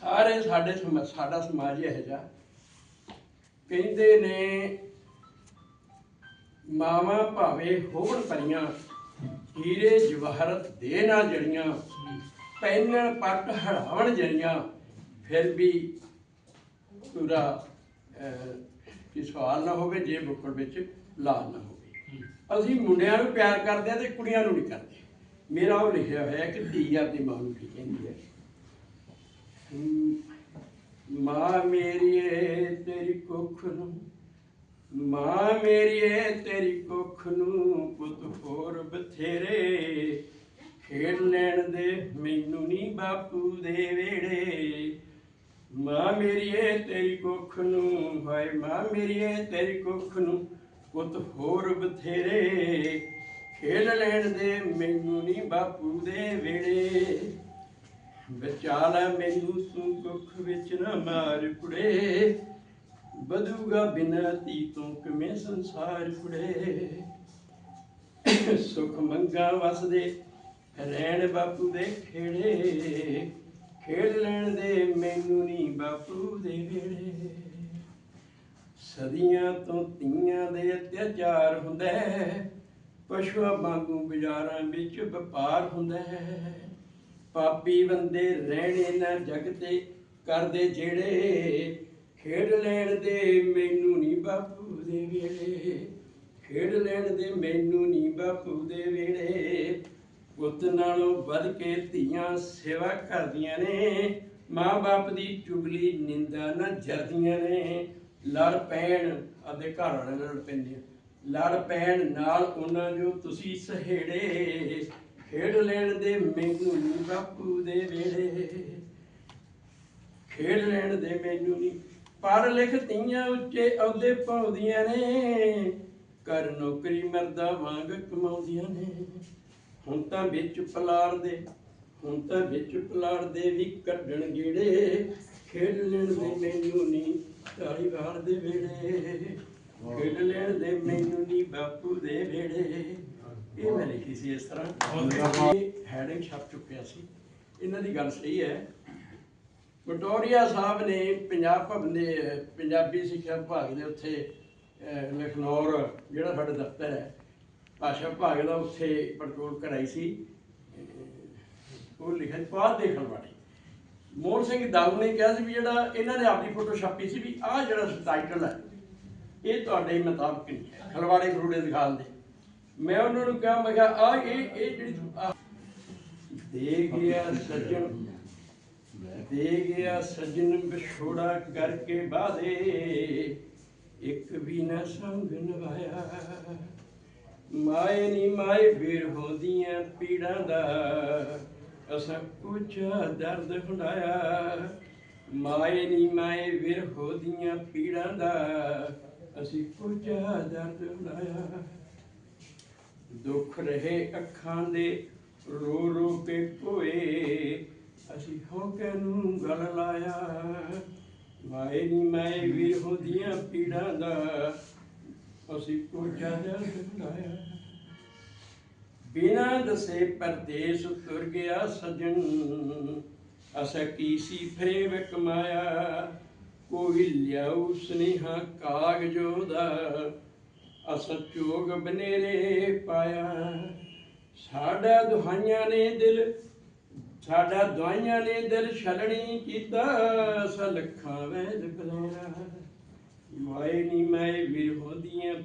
ਸਾਰੇ ਸਾਡੇ ਸਮ- ਸਾਡਾ ਸਮਾਜ ਇਹ ਜਿਹਾ। ਕਹਿੰਦੇ ਨੇ ਮਾਵਾਂ ਭਾਵੇਂ ਹੋਣ ਪਰੀਆਂ ਹੀਰੇ ਜਵਾਹਰਤ ਦੇ ਨਾ ਜੜੀਆਂ ਪੈਨਣ ਪੱਟ ਹੜਾਵਣ ਜੜੀਆਂ ਫਿਰ ਵੀ ਪੂਰਾ ਅਹ, ਕਿ ਸਵਾਲ ਨਾ ਹੋਵੇ ਜੇ ਬੁੱਕਲ ਵਿੱਚ ਲਾਲ ਨਾ ਹੋਵੇ। ਅਸੀਂ ਮੁੰਡਿਆਂ ਨੂੰ ਪਿਆਰ ਕਰਦੇ ਆ ਤੇ ਕੁੜੀਆਂ ਨੂੰ ਨਹੀਂ ਕਰਦੇ। ਮੇਰਾ ਉਹ ਲਿਖਿਆ ਹੋਇਆ ਕਿ ਧੀ ਆਪਣੀ ਮਾਂ ਨੂੰ ਕੀ ਕਹਿੰਦੀ ਹੈ? ਮਾਂ ਮੇਰੀਏ, ਤੇਰੀ ਕੁੱਖ ਨੂੰ, ਮਾਂ ਮੇਰੀਏ, ਤੇਰੀ ਕੁੱਖ ਨੂੰ ਪੁੱਤ ਹੋਰ ਬਥੇਰੇ। ਖੇਡ ਲੈਣ ਦੇ ਮੈਨੂੰ ਨਹੀਂ ਬਾਪੂ ਦੇ ਵੇੜੇ ਮਾਂ ਮੇਰੀਏ, ਤੇਰੀ ਕੁੱਖ ਨੂੰ, ਹਾਏ ਮਾਂ ਮੇਰੀਏ, ਤੇਰੀ ਕੁੱਖ ਨੂੰ ਪੁੱਤ ਹੋਰ ਬਥੇਰੇ। ਖੇਡ ਲੈਣ ਦੇ ਮੈਨੂੰ ਨਹੀਂ ਬਾਪੂ ਦੇ ਵੇੜੇ ਵਿਚਾਲਾ ਮੈਨੂੰ ਤੂੰ ਕੁੱਖ ਵਿੱਚ ਨਾ ਮਾਰ ਕੁੜੇ। ਬਦੂਗਾ ਬਿਨਾ ਤੀ ਤੋਂ ਕਿਵੇਂ ਸੰਸਾਰ ਕੁੜੇ। ਸੁਖ ਮੰਗਾ ਵਸਦੇ ਰਹਿਣ ਬਾਪੂ ਦੇ ਖੇੜੇ। ਖੇਡ ਲੈਣ ਦੇ ਮੈਨੂੰ ਨਹੀਂ ਬਾਪੂ ਦੇ ਵੇੜੇ। ਸਦੀਆਂ ਤੋਂ ਤੀਆਂ ਦੇ ਅਤਿਆਚਾਰ ਹੁੰਦਾ ਹੈ ਪਸ਼ੂਆਂ ਵਾਂਗੂ ਬਾਜ਼ਾਰਾਂ ਵਿੱਚ ਵਪਾਰ ਹੁੰਦਾ। ਹੈ ਪਾਪੀ ਬੰਦੇ ਰਹਿਣੇ ਨਾ ਜਗ ਤੇ ਕਰਦੇ ਜਿਹੜੇ ਖੇਡ ਲੈਣ ਦੇ ਮੈਨੂੰ ਨਹੀਂ ਬਾਪੂ ਦੇ ਵੇਲੇ। ਖੇਡ ਲੈਣ ਦੇ ਮੈਨੂੰ ਨਹੀਂ ਬਾਪੂ ਦੇ ਵੇਲੇ। ਪੁੱਤ ਨਾਲੋਂ ਵੱਧ ਕੇ ਧੀਆਂ ਸੇਵਾ ਕਰਦੀਆਂ ਨੇ। ਮਾਂ-ਬਾਪ ਦੀ ਚੁਗਲੀ ਨਿੰਦਾ ਨਾ ਜਰਦੀਆਂ ਨੇ। ਲੜ ਪੈਣ ਅਤੇ ਘਰ ਵਾਲੇ ਨਾਲ ਲੜ ਪੈਂਦੀਆਂ ਲੜ ਪੈਣ ਨਾਲ ਉਹਨਾਂ ਜੋ ਤੁਸੀਂ ਸਹੇੜੇ ਖੇਡ ਲੈਣ ਦੇ ਮੈਨੂੰ ਨੀ ਬਾਪੂ ਦੇ ਵੇਲੇ ਖੇਡ ਲੈਣ ਦੇ ਮੈਨੂੰ ਨਹੀਂ ਪੜ੍ਹ ਲਿਖ ਤੀਆਂ ਉੱਚੇ ਅਹੁਦੇ ਪਾਉਂਦੀਆਂ ਨੇ। ਕਰ ਨੌਕਰੀ ਮਰਦਾ ਵਾਂਗ ਕਮਾਉਂਦੀਆਂ ਨੇ। ਹੁਣ ਤਾਂ ਵਿੱਚ ਪਲਾਰ ਦੇ, ਹੁਣ ਤਾਂ ਵਿੱਚ ਪਲਾਰ ਦੇ ਵੀ ਕੱਢਣ ਗੇੜੇ। ਖੇਡ ਲੈਣ ਦੇ ਮੈਨੂੰ ਨਹੀਂ ਢਾਲੀ ਵਾਰ ਦੇ ਵੇੜੇ ਖੇਡ ਲੈਣ ਦੇ ਮੈਨੂੰ ਨੀ ਬਾਪੂ ਦੇ ਵੇੜੇ ਇਹ ਮੈਂ ਲਿਖੀ ਸੀ ਇਸ ਤਰ੍ਹਾਂ। ਹੈਡਿੰਗ ਛਪ ਚੁੱਕਿਆ ਸੀ। ਇਹਨਾਂ ਦੀ ਗੱਲ ਸਹੀ ਹੈ। ਵਿਕਟੋਰੀਆ ਸਾਹਿਬ ਨੇ ਪੰਜਾਬ ਭਵਨ ਦੇ ਪੰਜਾਬੀ ਸਿੱਖਿਆ ਵਿਭਾਗ ਦੇ ਉੱਥੇ ਲਖਨੌਰ ਜਿਹੜਾ ਸਾਡਾ ਦਫ਼ਤਰ ਹੈ ਭਾਸ਼ਾ ਵਿਭਾਗ ਦਾ ਉੱਥੇ ਪੜਚੋਲ ਕਰਾਈ ਸੀ। ਉਹ ਲਿਖਿਆ ਪਾਤ ਦੇਖਣ ਵਾਲੀ। ਮੋਹਨ ਸਿੰਘ ਦਾਊ ਨੇ ਕਿਹਾ ਸੀ ਵੀ ਜਿਹੜਾ ਇਹਨਾਂ ਨੇ ਆਪਣੀ ਫੋਟੋ ਛਾਪੀ ਸੀ ਵੀ ਆਹ ਜਿਹੜਾ ਟਾਈਟਲ ਹੈ ਇਹ ਤੁਹਾਡੇ ਮੁਤਾਬਕ ਨਹੀਂ ਹੈ। ਖਲਵਾੜੇ ਖਰੂੜੇ ਦਿਖਾਲ ਦੇ। ਮੈਂ ਉਹਨਾਂ ਨੂੰ ਕਿਹਾ, ਮੈਂ ਕਿਹਾ ਆ ਇਹ ਇਹ ਜਿਹੜੀ ਦੇ ਗਿਆ ਸੱਜਣ। ਦੇ ਗਿਆ ਸੱਜਣ ਵਿਛੋੜਾ ਕਰਕੇ ਬਾਦੇ ਇੱਕ ਵੀ ਨਾ ਸੰਗ ਨਵਾਇਆ ਮਾਏ ਨੀ ਮਾਏ ਵੀਰ ਹੁੰਦੀਆਂ ਪੀੜਾਂ ਦਾ। ਅਸਾਂ ਕੁਝ ਦਰਦ ਹੁੰਡਾਇਆ। ਮਾਏ ਨੀ ਮਾਏ ਵੀਰ ਹੁੰਦੀਆਂ ਪੀੜਾਂ ਦਾ। ਅਸੀਂ ਕੁਝ ਦਰਦ ਹੁੰਡਾਇਆ। ਦੁੱਖ ਰਹੇ ਅੱਖਾਂ ਦੇ ਰੋ ਰੋ ਕੇ ਕੋਏ ਅਸੀਂ ਹੌਕੇ ਨੂੰ ਗਲ ਲਾਇਆ। ਮਾਏ ਨੀ ਮਾਏ ਵੀਰ ਹੁੰਦੀਆਂ ਪੀੜਾਂ ਦਾ। ਅਸੀਂ ਕੁਝ ਦਰਦ ਲਾਇਆ। ਬਿਨਾ ਦਸੇ ਪਰਦੇਸ ਤੁਰ ਗਿਆ ਸਜਣ। ਅਸ ਕੀ ਸੀ ਕਮਾਇਆ। ਕੋਈ ਲਿਆਉ ਸੁਨੇਹਾ ਕਾਗਜੋ ਦਾ। ਅਸ ਬਨੇਰੇ ਪਾਇਆ। ਸਾਡਾ ਦੁਹਾਈਆਂ ਨੇ ਦਿਲ, ਸਾਡਾ ਦੁਆਈਆਂ ਨੇ ਦਿਲ ਛਲਣੀ ਕੀਤਾ। ਸਲਖਾਂ ਵੈਦ ਬਲੇਰਾ ਮਾਏ ਨੀ ਮੈਂ ਵੀਰ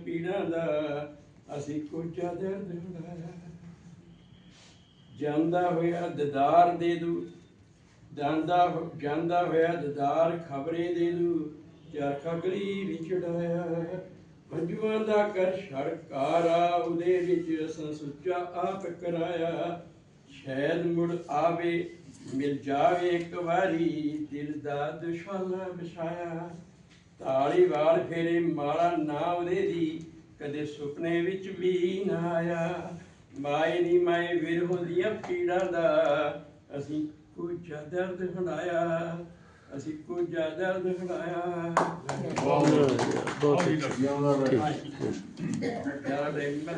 ਪੀੜਾਂ ਦਾ, ਅਸੀਂ ਕੋਚਾ ਦਰਦ ਹੁੰਦਾਇਆ ਜਾਂਦਾ ਹੋਇਆ ਦਿਦਾਰ ਦੇ ਦੂ, ਜਾਂਦਾ ਜਾਂਦਾ ਹੋਇਆ ਦਿਦਾਰ ਖਬਰੇ ਦੇ ਦੂ, ਚਰਖਾ ਗਲੀ ਵਿਚੜਾਇਆ ਪੰਜਵਾਂ ਦਾ ਕਰ ਛੜਕਾਰਾ, ਉਹਦੇ ਵਿੱਚ ਅਸਾਂ ਆਪ ਕਰਾਇਆ। ਸ਼ਾਇਦ ਮੁੜ ਆਵੇ, ਮਿਲ ਜਾਵੇ ਇੱਕ ਵਾਰੀ, ਦਿਲ ਦਾ ਦੁਸ਼ਾਲਾ ਵਿਛਾਇਆ। ਤਾਲੀ ਵਾਲ ਫੇਰੇ, ਮਾਲਾ ਨਾ ਉਹਦੇ ਦੀ, ਕਦੇ ਸੁਪਨੇ ਵਿੱਚ ਵੀ ਨਾ ਆਇਆ। ਮਾਏ ਨੀ ਮਾਏ ਵਿਰਹ ਦੀਆਂ ਪੀੜਾਂ ਦਾ, ਅਸੀਂ ਕੁਝ ਦਰਦ ਹੰਡਾਇਆ ਅਸੀਂ ਕੁਝ ਦਰਦ ਹੰਡਾਇਆ ਬਹੁਤ ਬਹੁਤ ਰਹੇ ਯਾਰ